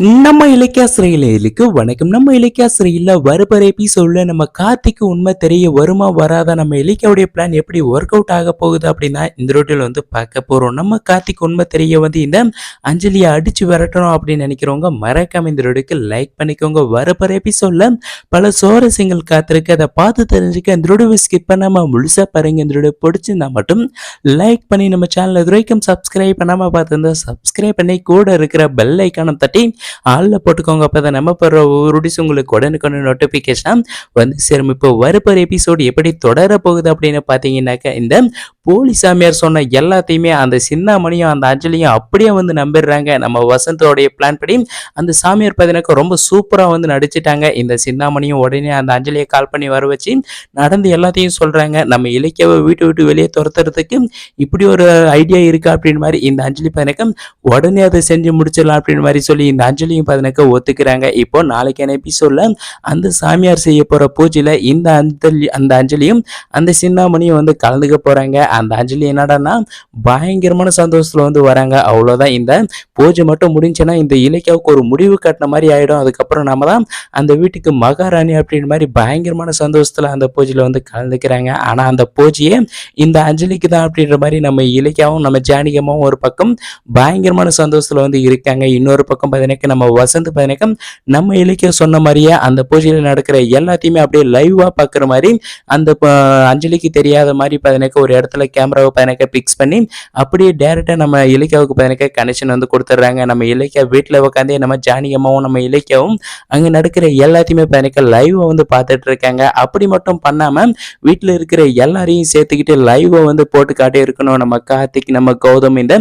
நம்ம இலக்கிய சிறையிலுக்கு வணக்கம். நம்ம இலக்கியாசிரியில் சிறையில் வருபர நம்ம கார்த்திக்கு உண்மை தெரிய வருமா வராதா? நம்ம இலக்கியாவுடைய பிளான் எப்படி ஒர்க் அவுட் ஆக போகுது அப்படின்னா இந்த ரோட்டில் வந்து பார்க்க போகிறோம் நம்ம கார்த்திக் உண்மை தெரிய வந்து இந்த அஞ்சலியை அடிச்சு விரட்டணும் அப்படின்னு நினைக்கிறவங்க மறக்காம இந்த ரோடுக்கு லைக் பண்ணிக்கோங்க. வருபர் எபிசோடில் பல சுவாரஸ்யங்கள் காத்திருக்கு. அதை பார்த்து தெரிஞ்சுக்க இந்த ரோடு ஸ்கிப் பண்ணாமல் முழுசாக பாருங்க. இந்த ரோடு பிடிச்சிருந்தா மட்டும் லைக் பண்ணி நம்ம சேனலை இது வரைக்கும் சப்ஸ்கிரைப் பண்ணாமல் பார்த்துருந்தா சப்ஸ்கிரைப் பண்ணி கூட இருக்கிற பெல் ஐக்கானம் தட்டி ஆளில் போட்டுக்கோங்க. அப்போ தான் நம்ம போடுற ஒவ்வொரு உங்களுக்கு உடனுக்குன்னு நோட்டிஃபிகேஷன் வந்து சேரும். இப்போ வரப்போகிற எபிசோடு எப்படி தொடர போகுது அப்படின்னு பார்த்தீங்கன்னாக்கா இந்த போலி சாமியார் சொன்ன எல்லாத்தையுமே அந்த சின்னாமணியும் அந்த அஞ்சலியும் அப்படியே வந்து நம்பிடுறாங்க. நம்ம வசந்தோடைய பிளான் படி அந்த சாமியார் பார்த்தீங்கன்னா ரொம்ப சூப்பராக வந்து நடிச்சிட்டாங்க. இந்த சின்னாமணியும் உடனே அந்த அஞ்சலியை கால் பண்ணி வர வச்சு நடந்து எல்லாத்தையும் சொல்கிறாங்க நம்ம இலக்கியாவை வீட்டு விட்டு வெளியே துரத்துறதுக்கு இப்படி ஒரு ஐடியா இருக்கா அப்படின்னு மாதிரி இந்த அஞ்சலி பார்த்தீங்கன்னா உடனே அதை செஞ்சு முடிச்சிடலாம் அப்படின்னு மாதிரி சொல்லி இந்த அஞ்சலியும் பதினக்க ஒத்துக்கிறாங்க. இப்போ நாளைக்கான எபிசோட்ல அந்த சாமியார் செய்ய போற பூஜையில இந்த அஞ்சலி அந்த அஞ்சலியும் அந்த சின்னாமணியும் வந்து கலந்துக்க போறாங்க. அந்த அஞ்சலி என்னடான்னா பயங்கரமான சந்தோஷத்துல வந்து வராங்க. அவ்வளவுதான். இந்த பூஜை மட்டும் முடிஞ்சுன்னா இந்த இலக்கியாவுக்கு ஒரு முடிவு கட்டின மாதிரி ஆயிடும். அதுக்கப்புறம் நம்ம தான் அந்த வீட்டுக்கு மகாராணி அப்படின்ற மாதிரி பயங்கரமான சந்தோஷத்துல அந்த பூஜையில வந்து கலந்துக்கிறாங்க. ஆனா அந்த பூஜையே இந்த அஞ்சலிக்கு தான் அப்படின்ற மாதிரி நம்ம இலக்கியாவும் நம்ம ஜானகமாவும் ஒரு பக்கம் பயங்கரமான சந்தோஷத்துல வந்து இருக்காங்க. இன்னொரு பக்கம் பார்த்தீங்கன்னா நம்ம வசந்த் பார்த்தீங்கன்னா நம்ம இலக்கிய சொன்ன மாதிரியே அந்த பூஜையில் நடக்கிற எல்லாத்தையுமே அப்படியே லைவா பார்க்குற மாதிரி அந்த அஞ்சலிக்கு தெரியாத மாதிரி பார்த்தீங்கன்னா ஒரு இடத்துல கேமராவை பார்த்தீங்கன்னா பிக்ஸ் பண்ணி அப்படியே டேரெக்டாக நம்ம இலக்கியாவுக்கு பார்த்தீங்கன்னா கனெக்ஷன் வந்து கொடுத்துட்றாங்க. நம்ம இலக்கியா வீட்டில் உட்காந்து நம்ம ஜானகியம்மாவும் நம்ம இலக்கியாவும் அங்கே நடக்கிற எல்லாத்தையுமே பார்த்தீங்கன்னா லைவை வந்து பார்த்துட்டு இருக்காங்க. அப்படி மட்டும் பண்ணாமல் வீட்டில் இருக்கிற எல்லாரையும் சேர்த்துக்கிட்டு லைவை வந்து போட்டு காட்டி இருக்கணும். நம்ம கார்த்திக் நம்ம கௌதம் இந்த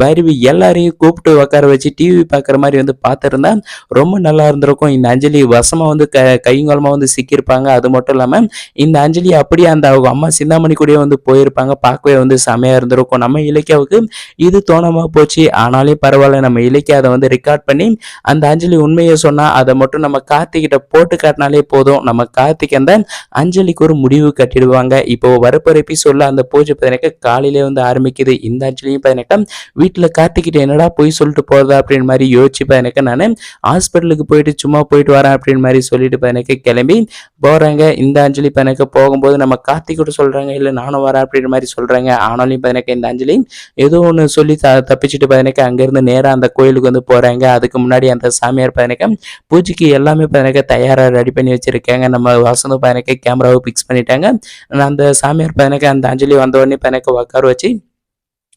பைரவி எல்லாரையும் கூப்பிட்டு உட்கார வச்சு டிவி பார்க்குற மாதிரி வந்து பார்த்துருந்தா ரொம்ப நல்லா இருந்திருக்கும். இந்த அஞ்சலி வசமாக வந்து க கைங்கலமாக வந்து சிக்கியிருப்பாங்க. அது மட்டும் இல்லாமல் இந்த அஞ்சலி அப்படியே அந்த அவங்க அம்மா சிந்தாமணி கூடயே வந்து போயிருப்பாங்க. பார்க்கவே வந்து செமையாக இருந்திருக்கும். நம்ம இலக்கியாவுக்கு இது தோணாமல் போச்சு. ஆனாலே பரவாயில்ல நம்ம இலக்கிய அதை வந்து ரெக்கார்ட் பண்ணி அந்த அஞ்சலி உண்மையை சொன்னால் அதை மட்டும் நம்ம கார்த்திகிட்ட போட்டு காட்டினாலே போதும். நம்ம கார்த்திக் அந்த அஞ்சலிக்கு ஒரு முடிவு கட்டிடுவாங்க. இப்போ வரப்போற எபிசோடில் அந்த பூஜை பதினெட்டு காலையிலே வந்து ஆரம்பிக்குது. இந்த அஞ்சலியும் பதினெட்டாம் வீட்டில் கார்த்திகிட்ட என்னடா போய் சொல்லிட்டு போகிறதா அப்படின்னு மாதிரி யோசிச்சு பார்த்தினாக்க நான் ஹாஸ்பிட்டலுக்கு போயிட்டு சும்மா போயிட்டு வரேன் அப்படின்னு மாதிரி சொல்லிட்டு பார்த்தினாக்க கிளம்பி போகிறாங்க இந்த அஞ்சலி பார்த்தினாக்க போகும்போது நம்ம கார்த்திகோட சொல்கிறாங்க இல்லை நானும் வரேன் அப்படின்ற மாதிரி சொல்கிறாங்க ஆனாலும் பார்த்தினாக்க இந்த அஞ்சலி ஏதோ ஒன்று சொல்லி த தப்பிச்சுட்டு பார்த்தினாக்க அங்கேருந்து நேராக அந்த கோயிலுக்கு வந்து போகிறாங்க அதுக்கு முன்னாடி அந்த சாமியார் பார்த்தினாக்க பூஜைக்கு எல்லாமே பார்த்தினாக்க தயாராக ரெடி பண்ணி வச்சுருக்காங்க. நம்ம வசந்த பார்த்தினாக்க கேமராவை ஃபிக்ஸ் பண்ணிட்டாங்க. அந்த சாமியார் பார்த்தினாக்க அந்த அஞ்சலி வந்த உடனே பார்த்தினாக்க உட்கார வச்சு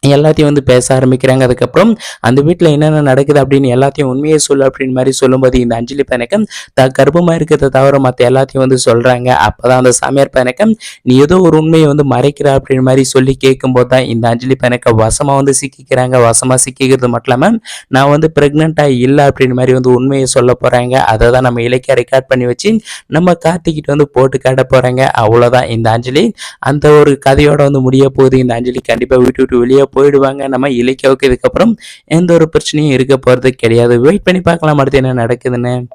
எல்லாத்தையும் வந்து பேச ஆரம்பிக்கிறாங்க. அதுக்கப்புறம் அந்த வீட்டில் என்னென்ன நடக்குது அப்படின்னு எல்லாத்தையும் உண்மையை சொல்லு அப்படின்னு மாதிரி சொல்லும்போது இந்த அஞ்சலி பையனக்கம் த கர்ப்பமாக இருக்கிறத தவிர மற்ற எல்லாத்தையும் வந்து சொல்கிறாங்க அப்போ தான் அந்த சாமியார் பையனக்கம் நீ ஏதோ ஒரு உண்மையை வந்து மறைக்கிற? அப்படின்னு மாதிரி சொல்லி கேட்கும்போது தான் இந்த அஞ்சலி பையனக்க வசமாக வந்து சிக்கிக்கிறாங்க. வசமாக சிக்கிக்கிறது மட்டும் இல்லாமல் நான் வந்து ப்ரெக்னெண்ட்டாக இல்லை அப்படின்னு மாதிரி வந்து உண்மையை சொல்ல போகிறாங்க அதை தான் நம்ம இலக்கிய ரெக்கார்ட் பண்ணி வச்சு நம்ம கார்த்திகிட்ட வந்து போட்டு காட்ட போகிறாங்க அவ்வளோதான் இந்த அஞ்சலி. அந்த ஒரு கதையோட வந்து முடிய போகுது. இந்த அஞ்சலி கண்டிப்பாக விட்டு விட்டு வெளியே போயிடுவாங்க. நம்ம இலக்கியாவுக்கு இதுக்கப்புறம் எந்த ஒரு பிரச்சனையும் இருக்க போகிறது கிடையாது. வெயிட் பண்ணி பார்க்கலாம். அடுத்து என்ன நடக்குதுன்னு.